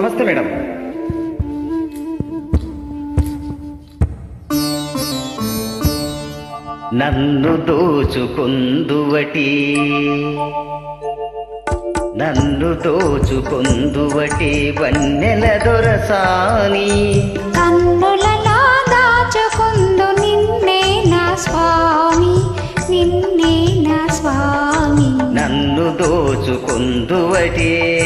నమస్తే మేడం. నన్ను దోచుకుందువటి. నన్ను దోచుకుందువటి వన్నెల దొరసాని. కన్నులలో దాచుకుందు నిన్నే నా స్వామి నిన్నే నా స్వామి. నన్ను దోచుకుందువటే.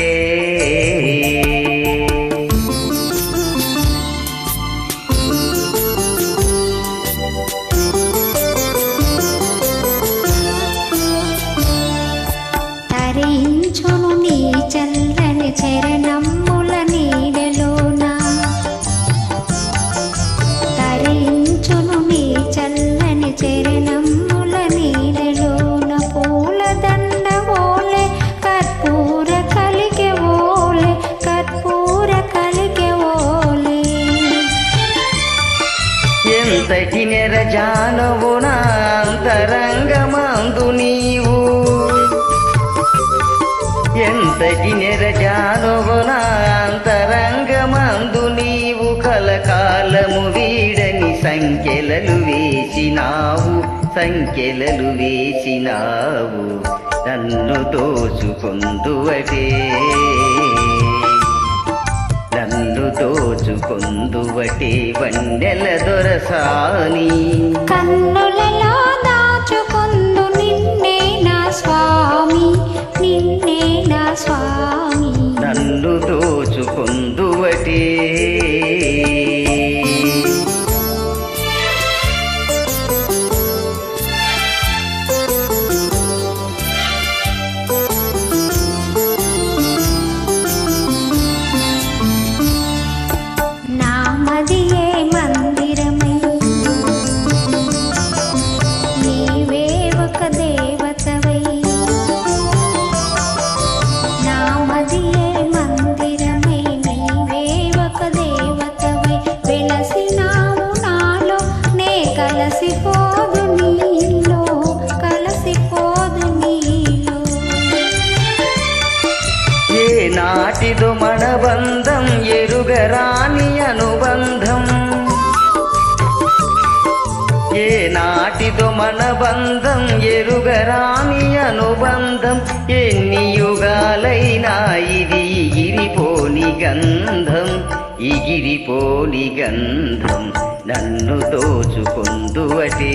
ఎంతటి నెరజానవు నా అంతరంగమందు నీవు? ఎంతటి నెరజానవు నా అంతరంగమందు నీవు? కలకాలము వీడని సంఖ్యలలు వేసినావు సంఖ్యలలు వేసినావు. నన్ను దోచుకుందువటే. దోచుకుందువటే వన్నెల దొరసాని. కన్న దాటిదు మనబంధం ఎరుగరాని అనుబంధం. ఏ నాటిదో మనబంధం ఎరుగరాని అనుబంధం. ఎన్ని యుగాలైనా ఇది ఇగిరిపోని గంధం ఇగిరిపోని గంధం నన్ను దోచుకుందువటే.